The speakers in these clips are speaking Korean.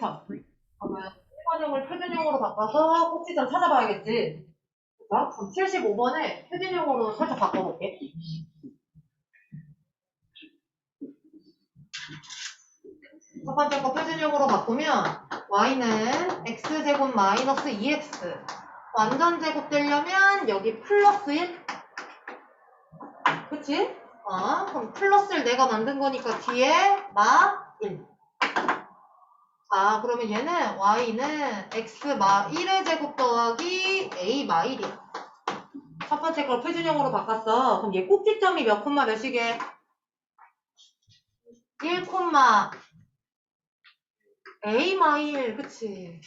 그쵸? 그러면 일반형을 표준형으로 바꿔서 꼭지점 찾아봐야겠지. 그럼 75번에 표준형으로 살짝 바꿔볼게. 첫 번째 거 표준형으로 바꾸면 y는 x제곱 마이너스 2x 완전 제곱 되려면 여기 플러스 1 그치? 어, 그럼 플러스를 내가 만든 거니까 뒤에 마 1. 아, 그러면 얘는 y는 x 마 1의 제곱 더하기 a 마 1이야. 첫 번째 걸 표준형으로 바꿨어. 그럼 얘 꼭지점이 몇 콤마 몇이게? 1 콤마 a 마 1, 그치?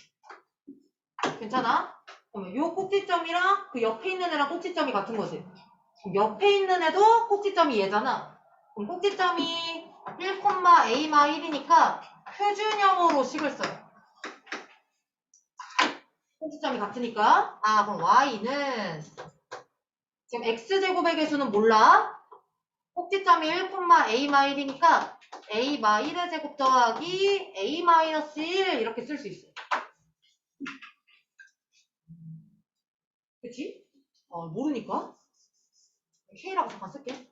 괜찮아? 그러면 요 꼭지점이랑 그 옆에 있는 애랑 꼭지점이 같은 거지. 그럼 옆에 있는 애도 꼭지점이 얘잖아. 그럼 꼭지점이 1, a 마 1이니까 표준형으로 식을 써요. 꼭지점이 같으니까. 아, 그럼 y는 지금 x제곱의 개수는 몰라. 꼭지점이 1, a 마 1이니까 a 마 1의 제곱 더하기 a 마이너스 1 이렇게 쓸 수 있어. 그치? 어, 모르니까. K라고 잠깐 쓸게.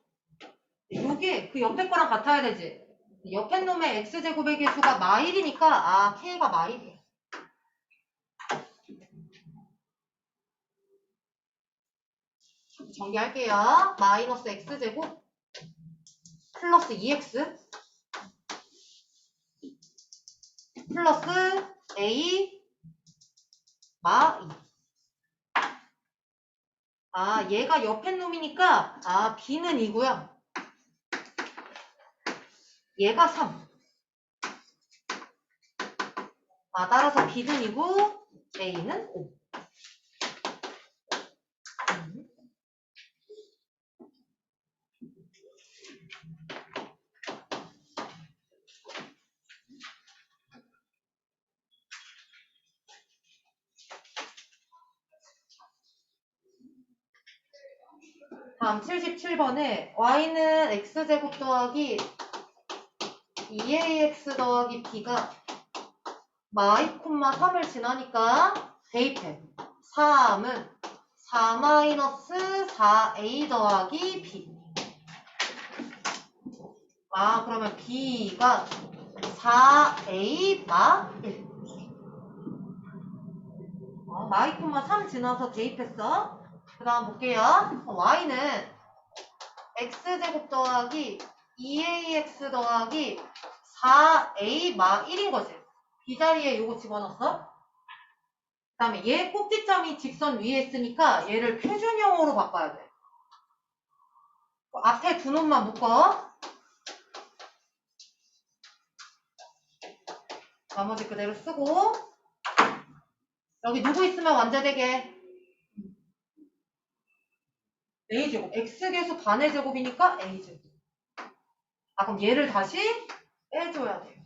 요게 그 옆에 거랑 같아야 되지. 옆에 놈의 X제곱의 개수가 마일이니까, 아, K가 마일이야. 정리할게요. 마이너스 X제곱 플러스 2X 플러스 A 마 2. 아, 얘가 옆에 놈이니까, 아, B는 2고요. 얘가 3. 아, 따라서 B는 2고, A는 5. 음. 다음 77번에 y는 x제곱 더하기 2ax 더하기 b가 마이 콤마 3을 지나니까 대입해. 3은 4 마이너스 4a 더하기 b. 아, 그러면 b가 4a 마 1. 어, 마이 콤마 3 지나서 대입했어. 그 다음 볼게요. y는 x제곱 더하기 2ax 더하기 4a 마 1인 거지. 이 자리에 요거 집어넣었어. 그 다음에 얘 꼭지점이 직선 위에 있으니까 얘를 표준형으로 바꿔야 돼. 앞에 두 놈만 묶어. 나머지 그대로 쓰고 여기 누구 있으면 완자되게 a제곱 x계수 반의 제곱이니까 a제곱 아 그럼 얘를 다시 빼줘야 돼요.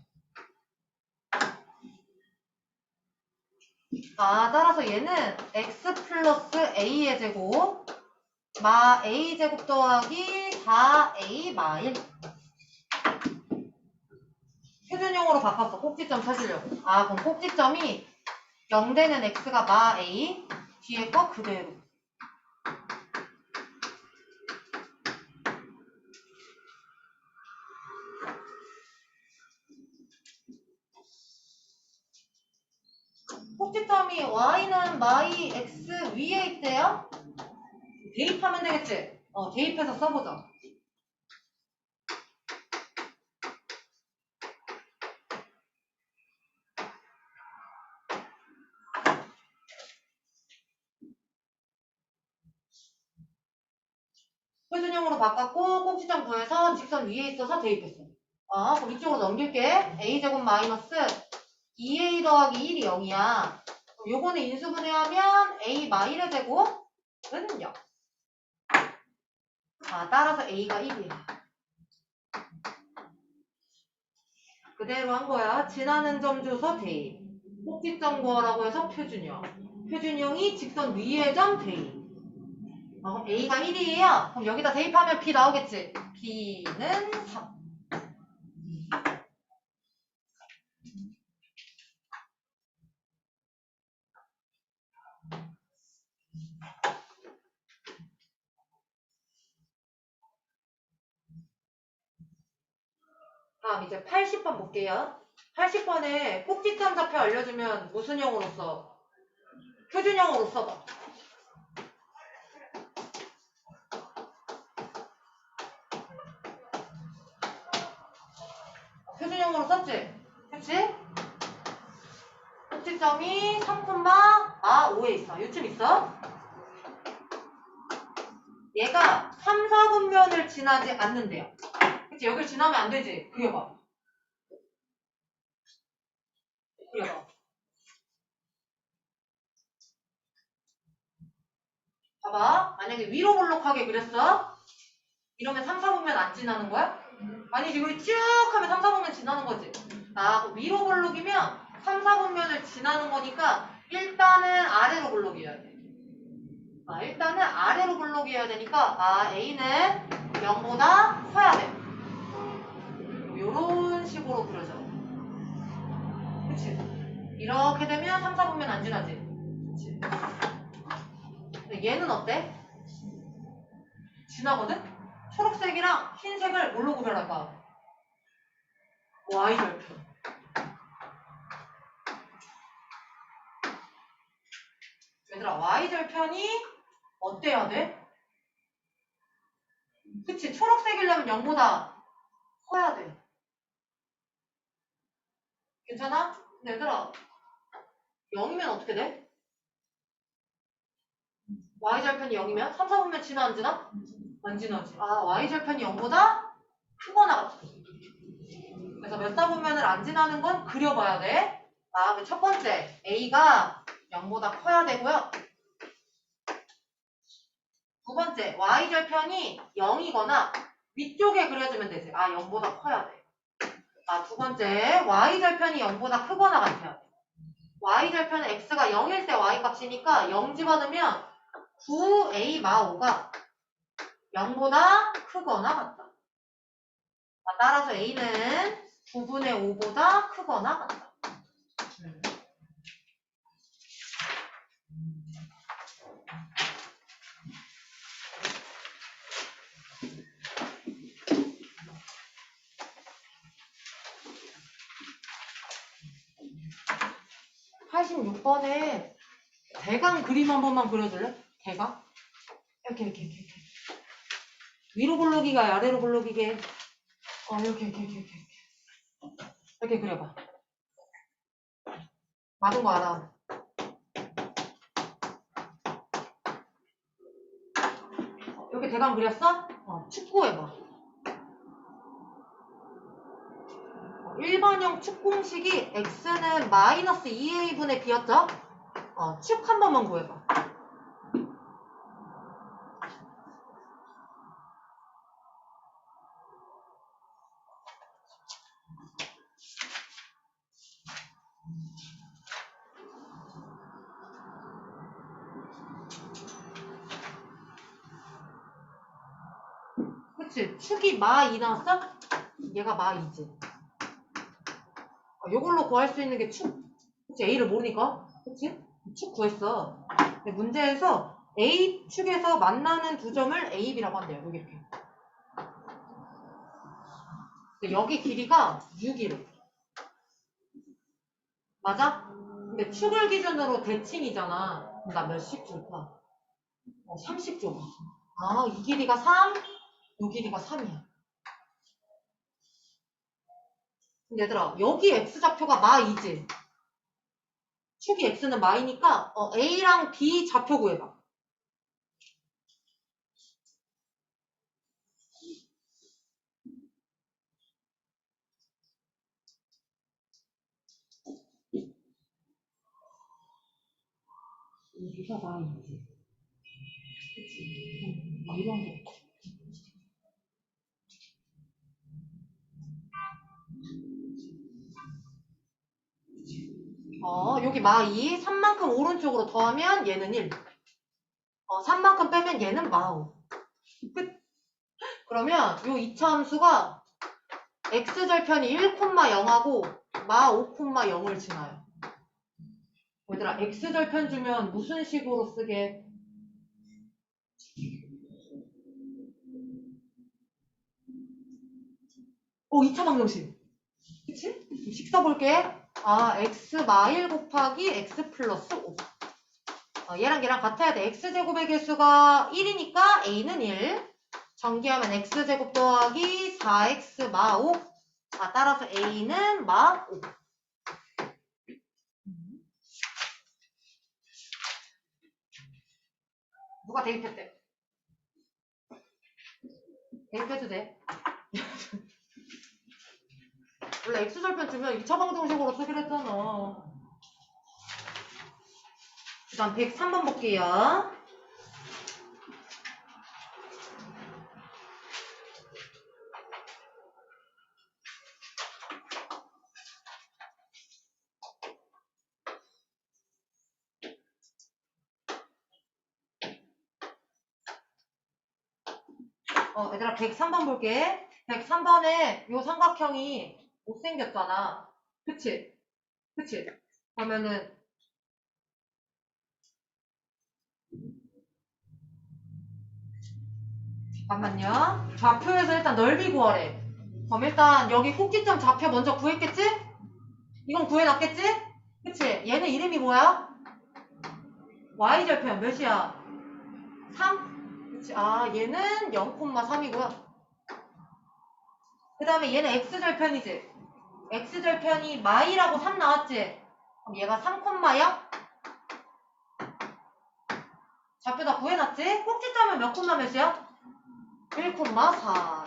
아 따라서 얘는 x 플러스 a의 제곱 마 a제곱 더하기 4a 마1 표준형으로 바꿨어. 꼭지점 찾으려고. 아 그럼 꼭지점이 0되는 x가 마 a 뒤에 거 그대로 꼭지점이 y는 마이 x 위에 있대요? 대입하면 되겠지? 어, 대입해서 써보자. 표준형으로 바꿨고 꼭지점 구해서 직선 위에 있어서 대입했어. 어, 그럼 이쪽으로 넘길게. a제곱 마이너스 2a 더하기 1이 0이야. 요거는 인수분해하면 a 마이의 제곱은 0. 아, 따라서 a가 1이야. 그대로 한 거야. 지나는 점 줘서 대입. 꼭지점 구하라고 해서 표준형. 표준형이 직선 위의 점 대입. 어, 그럼 a가 1이에요. 그럼 여기다 대입하면 b 나오겠지? b는 3. 다음 이제 80번 볼게요. 80번에 꼭지점 좌표 알려주면 무슨 형으로 써? 표준형으로 써봐. 표준형으로 썼지? 그치? 꼭지점이 3콤마 아 5에 있어. 요쯤 있어? 얘가 3, 4분면을 지나지 않는데요. 그치? 여길 지나면 안 되지? 그려봐. 그려봐. 봐봐. 만약에 위로 볼록하게 그렸어? 이러면 3, 4분면 안 지나는 거야? 아니지. 여기 쭉 하면 3, 4분면 지나는 거지. 아, 위로 볼록이면 3, 4분면을 지나는 거니까 일단은 아래로 볼록이어야 돼. 아, 일단은 아래로 볼록이어야 되니까 아, A는 0보다 커야 돼. 요런 식으로 그려져. 그치? 이렇게 되면 3, 4분면 안 지나지. 그치? 근데 얘는 어때? 지나거든? 초록색이랑 흰색을 뭘로 구별할까? Y절편. 얘들아, Y절편이 어때야 돼? 그치? 초록색이려면 0보다 커야 돼. 괜찮아? 근데 얘들아, 0이면 어떻게 돼? Y절편이 0이면 3, 4분면 지나 안 지나? 안 지나지. 아, Y절편이 0보다 크거나. 그래서 몇 사분면을 안 지나는 건 그려봐야 돼. 아, 그첫 번째, A가 0보다 커야 되고요. 두 번째, Y절편이 0이거나 위쪽에 그려주면 되지. 아, 0보다 커야 돼. 아, 두 번째, Y절편이 0보다 크거나 같아야 돼. Y절편은 X가 0일 때 Y 값이니까 0 집어넣으면 9A 마 5가 0보다 크거나 같다. 아, 따라서 A는 9분의 5보다 크거나 같다. 486번에 대강 그림 한 번만 그려줄래? 대강? 이렇게 이렇게 이렇게, 위로 굴러기가 아래로 굴러기게 어 이렇게 이렇게 이렇게 이렇게 이렇게 그려봐 맞은 거 알아 어, 이렇게 대강 그렸어? 어 축구 해봐 일반형 축 공식이 x는 마이너스 2a분의 b였죠? 어, 축 한 번만 구해봐 그치? 축이 마2 나왔어? 얘가 마 2지. 어, 요걸로 구할 수 있는 게 축. 그치? A를 모르니까. 그치? 축 구했어. 근데 문제에서 A축에서 만나는 두 점을 AB라고 한대요. 여기 이렇게. 여기 길이가 6이래. 맞아? 근데 축을 기준으로 대칭이잖아. 나 몇씩 줄까? 어, 30 줘. 아, 이 길이가 3, 요 길이가 3이야. 얘들아, 여기 x좌표가 마이지? 축이 x는 마이니까 어, a랑 b 좌표 구해봐. 여기가 마이지. 그치? 응, 이런 거. 어, 여기 마 2, 3만큼 오른쪽으로 더하면 얘는 1. 어, 3만큼 빼면 얘는 마 5. 끝. 그러면 요 이차함수가 x절편이 1,0하고 마 5, 0을 지나요. 얘들아, x절편 주면 무슨 식으로 쓰게? 오, 2차 방정식. 그치? 식 써볼게. 아, x 마일 곱하기 x 플러스 5. 어, 얘랑 얘랑 같아야 돼. x제곱의 개수가 1이니까 a는 1. 전기하면 x제곱 더하기 4x 마 5. 자, 따라서 a는 마 5. 누가 대입했대? 대입해도 돼. 원래 X절편 주면 2차 방정식으로 쓰기로 했잖아. 그 다음 103번 볼게요. 어, 얘들아 103번 볼게. 103번에 요 삼각형이 못생겼잖아. 그치? 그치? 그러면은 잠깐만요. 좌표에서 일단 넓이 구하래. 그럼 일단 여기 꼭지점 좌표 먼저 구했겠지? 이건 구해놨겠지? 그치? 얘는 이름이 뭐야? y절편 몇이야? 3? 그치? 아 얘는 0,3이고요. 그 다음에 얘는 x절편이지? X절편이 마이라고 3 나왔지? 그럼 얘가 3콤마야? 좌표 다 구해놨지? 꼭지점은 몇 콤마 몇이야? 1콤마4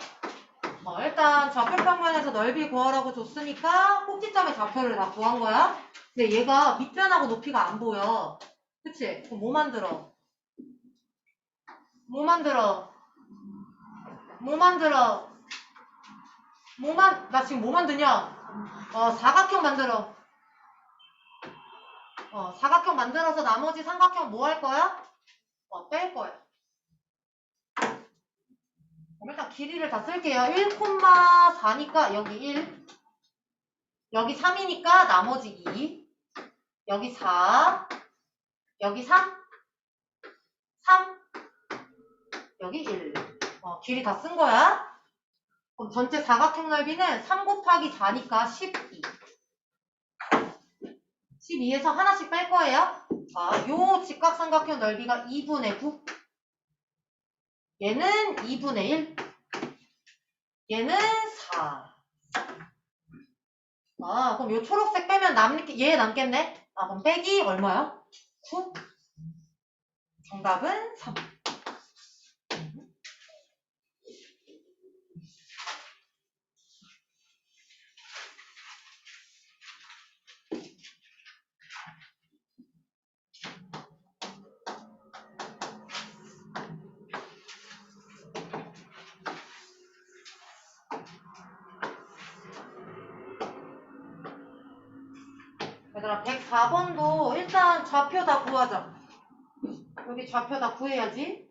어, 일단 좌표 평면에서 넓이 구하라고 줬으니까 꼭지점의 좌표를 다 구한 거야 근데 얘가 밑변하고 높이가 안 보여 그치? 그럼 뭐 만들어? 뭐 만들어? 뭐 만들어? 뭐 만, 나 지금 뭐 만드냐? 어, 사각형 만들어. 어, 사각형 만들어서 나머지 삼각형 뭐 할 거야? 어, 뺄 거야. 그럼 일단 길이를 다 쓸게요. 1,4니까 여기 1. 여기 3이니까 나머지 2. 여기 4. 여기 3. 3. 여기 1. 어, 길이 다 쓴 거야. 그럼 전체 사각형 넓이는 3 곱하기 4니까 12. 12에서 하나씩 뺄 거예요. 자, 요 직각삼각형 넓이가 2분의 9. 얘는 2분의 1. 얘는 4. 아, 그럼 요 초록색 빼면 남, 얘 남겠네? 아, 그럼 빼기 얼마야? 9. 정답은 3. 얘들아 104번도 일단 좌표 다 구하자. 여기 좌표 다 구해야지.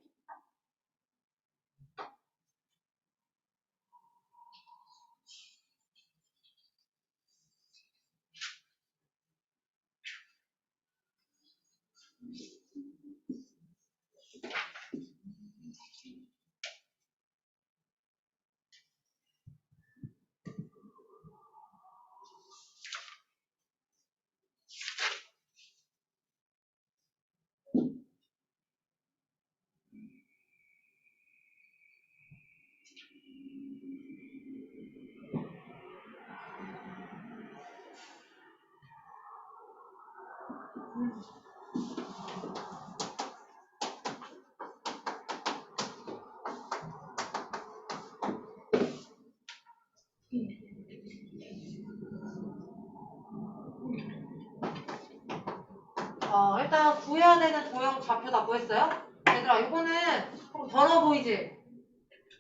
어, 일단 구해야 되는 도형 좌표 다 구했어요? 얘들아, 이거는 조금 더러 보이지?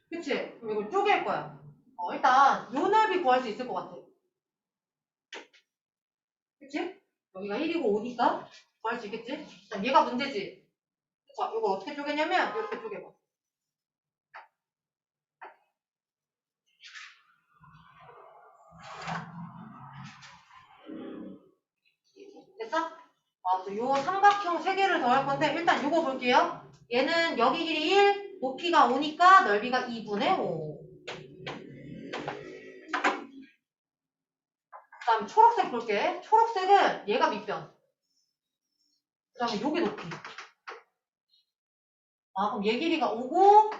그치? 그럼 이걸 쪼갤 거야. 어, 일단 요 넓이 구할 수 있을 것 같아. 그치? 여기가 1이고 5니까 구할 수 있겠지? 일단 얘가 문제지? 자, 이걸 어떻게 쪼개냐면 이렇게 쪼개봐. 됐어? 아, 그래서 요 삼각형 세 개를 더할 건데 일단 요거 볼게요. 얘는 여기 길이 1, 높이가 5니까 넓이가 2분의 5. 초록색 볼게. 초록색은 얘가 밑변. 그 다음에 요게 높이. 아, 그럼 얘 길이가 5고,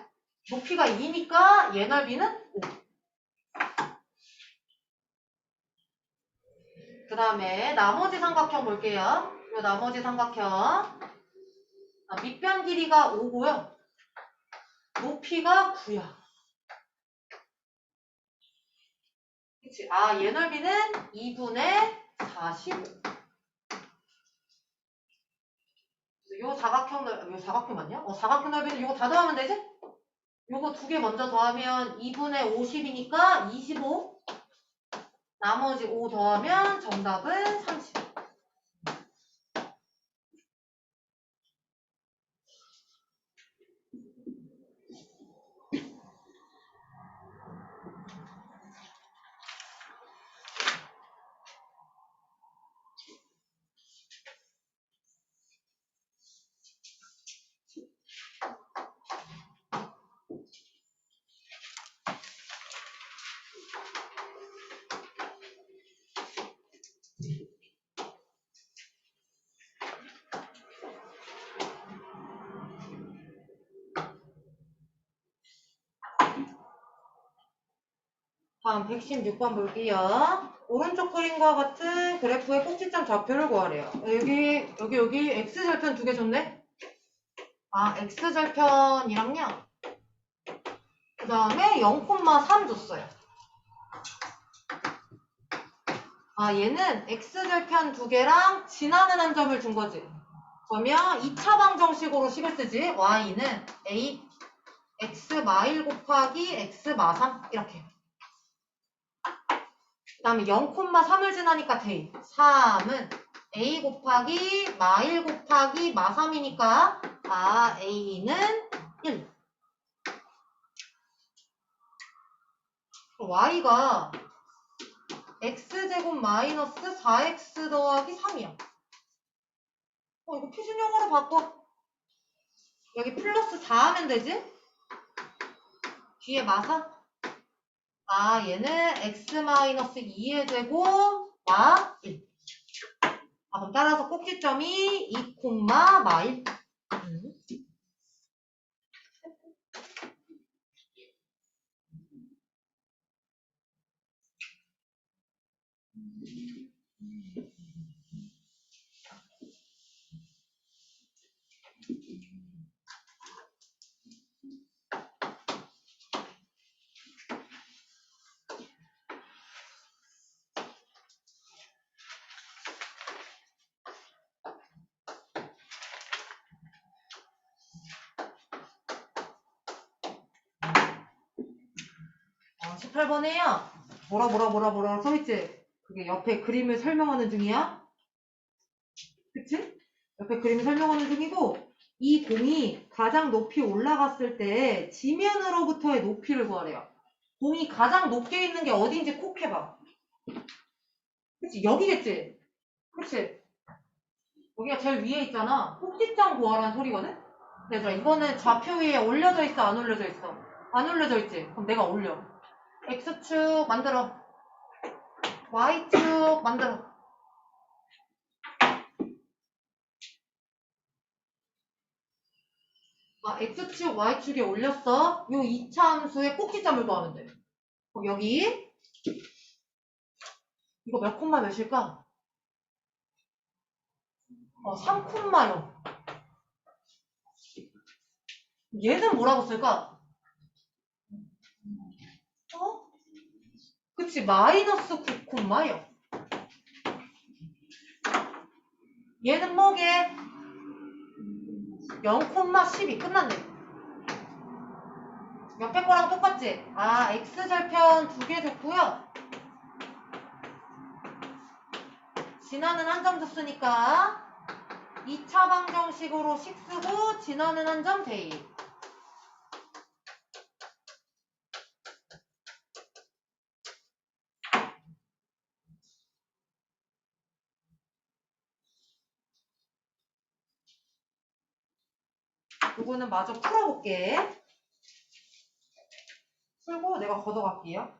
높이가 2니까 얘 넓이는 5. 그 다음에 나머지 삼각형 볼게요. 요 나머지 삼각형. 아, 밑변 길이가 5고요. 높이가 9야. 그치? 아, 얘 넓이는 2분의 45. 요 사각형 넓, 요 사각형 맞냐? 어, 사각형 넓이는 요거 다 더하면 되지? 요거 두 개 먼저 더하면 2분의 50이니까 25. 나머지 5 더하면 정답은 30. 다음 116번 볼게요. 오른쪽 그림과 같은 그래프의 꼭지점 좌표를 구하래요. 여기, 여기, 여기 X절편 두 개 줬네? 아, X절편이랑요. 그 다음에 0,3 줬어요. 아, 얘는 X절편 두 개랑 지나는 한 점을 준 거지. 그러면 2차 방정식으로 식을 쓰지. Y는 A, X 마일 곱하기 X 마삼 이렇게. 그 다음에 0,3을 지나니까 돼. 3은 a 곱하기 마 1 곱하기 마 3이니까 아 a는 1. y가 x제곱 마이너스 4x 더하기 3이야. 어 이거 표준형으로 바꿔. 여기 플러스 4 하면 되지? 뒤에 마사? 아, 얘는 x-2의 제곱 마 1. 아, 그럼 따라서 꼭지점이 2, 마 1. 18번에요. 뭐라 뭐라 뭐라 뭐라 써있지? 그게 옆에 그림을 설명하는 중이야. 그치? 옆에 그림을 설명하는 중이고 이 공이 가장 높이 올라갔을 때 지면으로부터의 높이를 구하래요. 공이 가장 높게 있는 게 어딘지 콕 해봐. 그치? 여기겠지? 그치? 여기가 제일 위에 있잖아. 꼭지점 구하라는 소리거든? 얘들아 이거는 좌표 위에 올려져 있어 안 올려져 있어? 안 올려져 있지? 그럼 내가 올려. X축 만들어. Y축 만들어. 아, X축, Y축에 올렸어. 요 2차 함수의 꼭지점을 구하면 돼. 그럼 여기 이거 몇 콤마 몇일까? 어, 3콤마요. 얘는 뭐라고 쓸까? 어? 그치, 마이너스 9콤마요. 얘는 뭐게? 0,12 끝났네. 옆에 거랑 똑같지? 아, X절편 두개 줬고요. 진화는 한 점 줬으니까 2차 방정식으로 식 쓰고 진화는 한 점 대입. 부분은 마저 풀어볼게. 풀고 내가 걷어갈게요.